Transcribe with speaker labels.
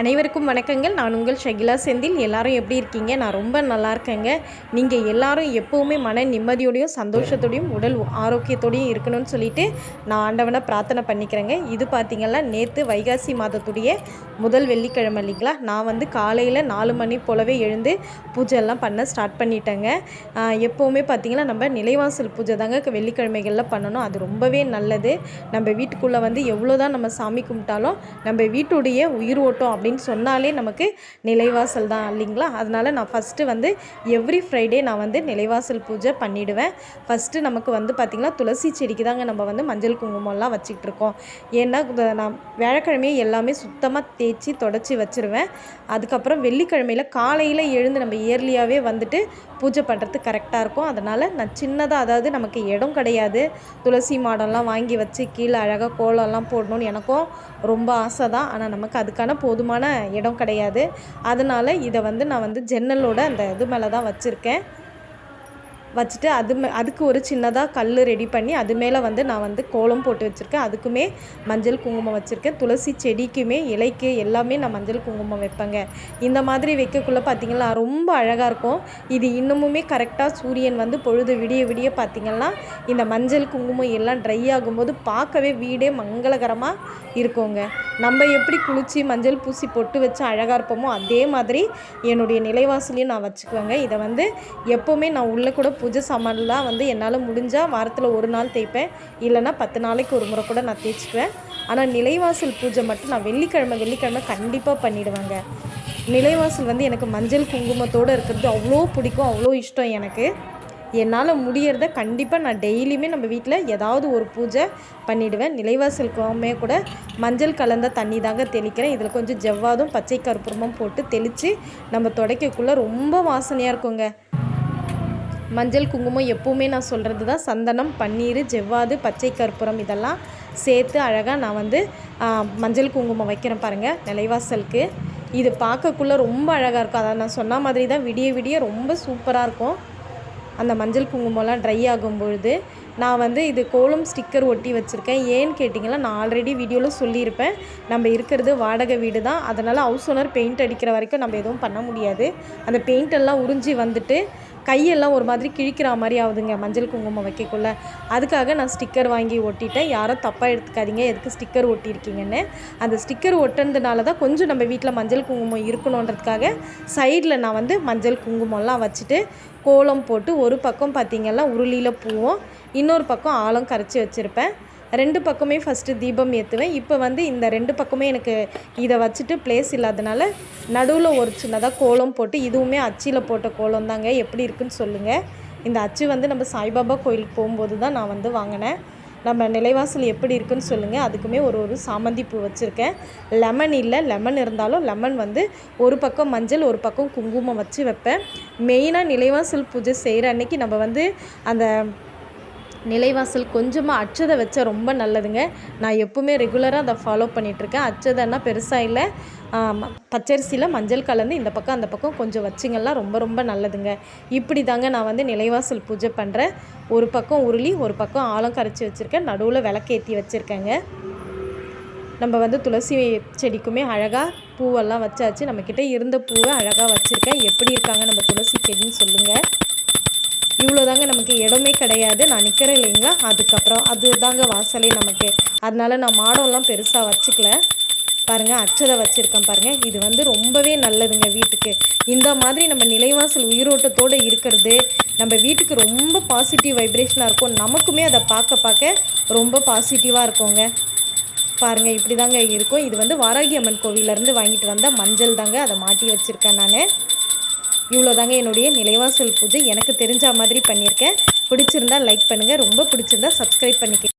Speaker 1: அனைவருக்கும் வணக்கங்கள். நான் உங்கள் ஷகிலா செந்தில். எல்லாரும் எப்படி இருக்கீங்க? நான் ரொம்ப நல்லா இருக்கேங்க. நீங்கள் எல்லாரும் எப்போவுமே மன நிம்மதியோடையும் சந்தோஷத்தோடையும் உடல் ஆரோக்கியத்தோடையும் இருக்கணும்னு சொல்லிட்டு நான் ஆண்டவனை பிரார்த்தனை பண்ணிக்கிறேங்க. இது பார்த்திங்கன்னா நேற்று வைகாசி மாதத்துடைய முதல் வெள்ளிக்கிழமை இல்லைங்களா? நான் வந்து காலையில் நாலு மணி போலவே எழுந்து பூஜை எல்லாம் பண்ண ஸ்டார்ட் பண்ணிட்டேங்க. எப்போவுமே பார்த்திங்கன்னா நம்ம நிலைவாசல் பூஜை தாங்க வெள்ளிக்கிழமைகளில் பண்ணணும். அது ரொம்பவே நல்லது. நம்ம வீட்டுக்குள்ளே வந்து எவ்வளோ தான் நம்ம சாமி கும்பிட்டாலும் நம்ம வீட்டுடைய உயிர் ஓட்டம் அப்படின்னு சொன்னாலே நமக்கு நிலைவாசல் தான் இல்லைங்களா? அதனால் நான் ஃபஸ்ட்டு வந்து எவ்ரி ஃப்ரைடே நான் வந்து நிலைவாசல் பூஜை பண்ணிவிடுவேன் ஃபஸ்ட்டு நமக்கு வந்து பார்த்திங்கன்னா துளசி செடிக்கு தாங்க நம்ம வந்து மஞ்சள் குங்குமம்லாம் வச்சுக்கிட்டு இருக்கோம் ஏன்னா நான் வியாழக்கிழமையே எல்லாமே சுத்தமாக தேய்ச்சி தொடச்சி வச்சுருவேன். அதுக்கப்புறம் வெள்ளிக்கிழமையில் காலையில் எழுந்து நம்ம இயர்லியாகவே வந்துட்டு பூஜை பண்ணுறதுக்கு கரெக்டாக இருக்கும். அதனால் நான் சின்னதாக அதாவது நமக்கு இடம் கிடையாது. துளசி மாடம்லாம் வாங்கி வச்சு கீழே அழகாக கோலம்லாம் போடணும்னு எனக்கும் ரொம்ப ஆசை தான். ஆனால் நமக்கு அதுக்கான போதுமான இடம் கிடையாது. அதனால் இதை வந்து நான் வந்து ஜன்னலோட அந்த இது மேலே தான் வச்சுருக்கேன். வச்சுட்டு அது மே அதுக்கு ஒரு சின்னதாக கல் ரெடி பண்ணி அது மேலே வந்து நான் வந்து கோலம் போட்டு வச்சுருக்கேன். அதுக்குமே மஞ்சள் குங்குமம் வச்சுருக்கேன். துளசி செடிக்குமே இலைக்கு எல்லாமே நான் மஞ்சள் குங்குமம் வைப்பேங்க. இந்த மாதிரி வைக்கக்குள்ளே பார்த்திங்கன்னா ரொம்ப அழகாக இருக்கும். இது இன்னமுமே கரெக்டாக சூரியன் வந்து பொழுது விடிய விடிய பார்த்திங்கன்னா இந்த மஞ்சள் குங்குமம் எல்லாம் ட்ரை ஆகும்போது பார்க்கவே வீடே மங்களகரமாக இருக்குங்க. நம்ம எப்படி குளித்து மஞ்சள் பூசி பொட்டு வச்சு அழகாக இருப்போமோ அதே மாதிரி என்னுடைய நிலைவாசலையும் நான் வச்சுக்குவேங்க. இதை வந்து எப்போவுமே நான் உள்ளே கூட பூஜை சாமான்லாம் வந்து என்னால் முடிஞ்சால் வாரத்தில் ஒரு நாள் தேய்ப்பேன். இல்லைன்னா பத்து நாளைக்கு ஒரு முறை கூட நான் தேய்ச்சிக்குவேன். ஆனால் நிலைவாசல் பூஜை மட்டும் நான் வெள்ளிக்கிழமை வெள்ளிக்கிழமை கண்டிப்பாக பண்ணிவிடுவாங்க நிலைவாசல் வந்து எனக்கு மஞ்சள் குங்குமத்தோடு இருக்கிறது அவ்வளோ பிடிக்கும் அவ்வளோ இஷ்டம் எனக்கு. என்னால் முடியறத கண்டிப்பாக நான் டெய்லியுமே நம்ம வீட்டில் ஏதாவது ஒரு பூஜை பண்ணிவிடுவேன் நிலைவாசலுக்குமே கூட மஞ்சள் கலந்த தண்ணி தாங்க தெளிக்கிறேன். இதில் கொஞ்சம் ஜவ்வாதும் பச்சை கற்பூரமும் போட்டு தெளித்து நம்ம துடைக்கக்குள்ளே ரொம்ப வாசனையாக இருக்குங்க. மஞ்சள் குங்குமம் எப்போவுமே நான் சொல்கிறது தான். சந்தனம் பன்னீர் ஜெவ்வாது பச்சை கற்பூரம் இதெல்லாம் சேர்த்து அழகாக நான் வந்து மஞ்சள் குங்குமம் வைக்கிறேன் பாருங்கள் நிலைவாசலுக்கு. இது பார்க்கக்குள்ளே ரொம்ப அழகாக இருக்கும். அதை நான் சொன்ன மாதிரி தான் விடிய விடிய ரொம்ப சூப்பராக இருக்கும். அந்த மஞ்சள் குங்குமம்லாம் ட்ரை ஆகும் பொழுது நான் வந்து இது கோலம் ஸ்டிக்கர் ஒட்டி வச்சுருக்கேன். ஏன்னு கேட்டிங்கன்னா நான் ஆல்ரெடி வீடியோவில் சொல்லியிருப்பேன். நம்ம இருக்கிறது வாடகை வீடு தான். அதனால் ஹவுஸ் ஓனர் பெயிண்ட் அடிக்கிற வரைக்கும் நம்ம எதுவும் பண்ண முடியாது. அந்த பெயிண்டெல்லாம் உறிஞ்சி வந்துட்டு கையெல்லாம் ஒரு மாதிரி கிழிக்கிற மாதிரி ஆகுதுங்க மஞ்சள் குங்குமம் வைக்கக்குள்ள. அதுக்காக நான் ஸ்டிக்கர் வாங்கி ஒட்டிட்டேன். யாரும் தப்பாக எடுத்துக்காதீங்க எதுக்கு ஸ்டிக்கர் ஒட்டியிருக்கீங்கன்னு. அந்த ஸ்டிக்கர் ஒட்டுனதுனால தான் கொஞ்சம் நம்ம வீட்டில் மஞ்சள் குங்குமம் இருக்கணுன்றதுக்காக சைடில் நான் வந்து மஞ்சள் குங்குமம்லாம் வச்சுட்டு கோலம் போட்டு ஒரு பக்கம் பார்த்திங்கன்னா உருளியில் பூவும் இன்னொரு பக்கம் ஆழம் கரைச்சி வச்சுருப்பேன். ரெண்டு பக்கமே ஃபஸ்ட்டு தீபம் ஏற்றுவேன் இப்போ வந்து இந்த ரெண்டு பக்கமே எனக்கு இதை வச்சுட்டு ப்ளேஸ் இல்லாதனால நடுவில் ஒரு சின்னதாக கோலம் போட்டு இதுவுமே அச்சியில் போட்ட கோலம் தாங்க. எப்படி இருக்குன்னு சொல்லுங்கள் இந்த அச்சு வந்து நம்ம சாய்பாபா கோயிலுக்கு போகும்போது தான் நான் வந்து வாங்கினேன். நம்ம நிலைவாசல் எப்படி இருக்குன்னு சொல்லுங்கள் அதுக்குமே ஒரு ஒரு சாமந்தி பூ வச்சுருக்கேன். லெமன் இல்லை லெமன் இருந்தாலும் லெமன் வந்து ஒரு பக்கம் மஞ்சள் ஒரு பக்கம் குங்குமம் வச்சு வைப்பேன். மெயினாக நிலைவாசல் பூஜை செய்கிற அன்னைக்கு நம்ம வந்து அந்த நிலைவாசல் கொஞ்சமாக அச்சதை வச்சா ரொம்ப நல்லதுங்க. நான் எப்பவுமே ரெகுலராக அதை ஃபாலோ பண்ணிகிட்ருக்கேன் அச்சதைன்னா பெருசாக இல்லை. பச்சரிசியில் மஞ்சள் கலந்து இந்த பக்கம் அந்த பக்கம் கொஞ்சம் வச்சிங்கன்னா ரொம்ப ரொம்ப நல்லதுங்க. இப்படி தாங்க நான் வந்து நிலைவாசல் பூஜை பண்ணுறேன் ஒரு பக்கம் உருளி ஒரு பக்கம் ஆழம் கரைச்சி வச்சுருக்கேன். நடுவில் விளக்கேற்றி வச்சுருக்கேங்க. நம்ம வந்து துளசி செடிக்குமே அழகாக பூவெல்லாம் வச்சாச்சு. நம்மக்கிட்ட இருந்த பூவை அழகாக வச்சுருக்கேன். எப்படி இருக்காங்க நம்ம துளசி செடின்னு சொல்லுங்கள் இவ்வளோ தாங்க நமக்கு இடமே கிடையாது. நான் நிற்கிறேன் இல்லைங்களா? அதுக்கப்புறம் அது தாங்க வாசலே நமக்கு. அதனால நான் மாடம்லாம் பெருசாக வச்சுக்கல. பாருங்கள் அச்சதை வச்சுருக்கேன் பாருங்கள் இது வந்து ரொம்பவே நல்லதுங்க வீட்டுக்கு. இந்த மாதிரி நம்ம நிலைவாசல் உயிரோட்டத்தோடு இருக்கிறது நம்ம வீட்டுக்கு ரொம்ப பாசிட்டிவ் வைப்ரேஷனாக இருக்கும். நமக்குமே அதை பார்க்க பார்க்க ரொம்ப பாசிட்டிவாக இருக்குங்க. பாருங்கள் இப்படி தாங்க இருக்கும். இது வந்து வாராகி அம்மன் கோவிலேருந்து வாங்கிட்டு வந்த மஞ்சள் தாங்க. அதை மாட்டி வச்சுருக்கேன் நான். இவ்வளோ தாங்க என்னுடைய நிலைவாசல் பூஜை. எனக்கு தெரிஞ்ச மாதிரி பண்ணியிருக்கேன். பிடிச்சிருந்தா லைக் பண்ணுங்கள் ரொம்ப பிடிச்சிருந்தா சப்ஸ்கிரைப் பண்ணிக்க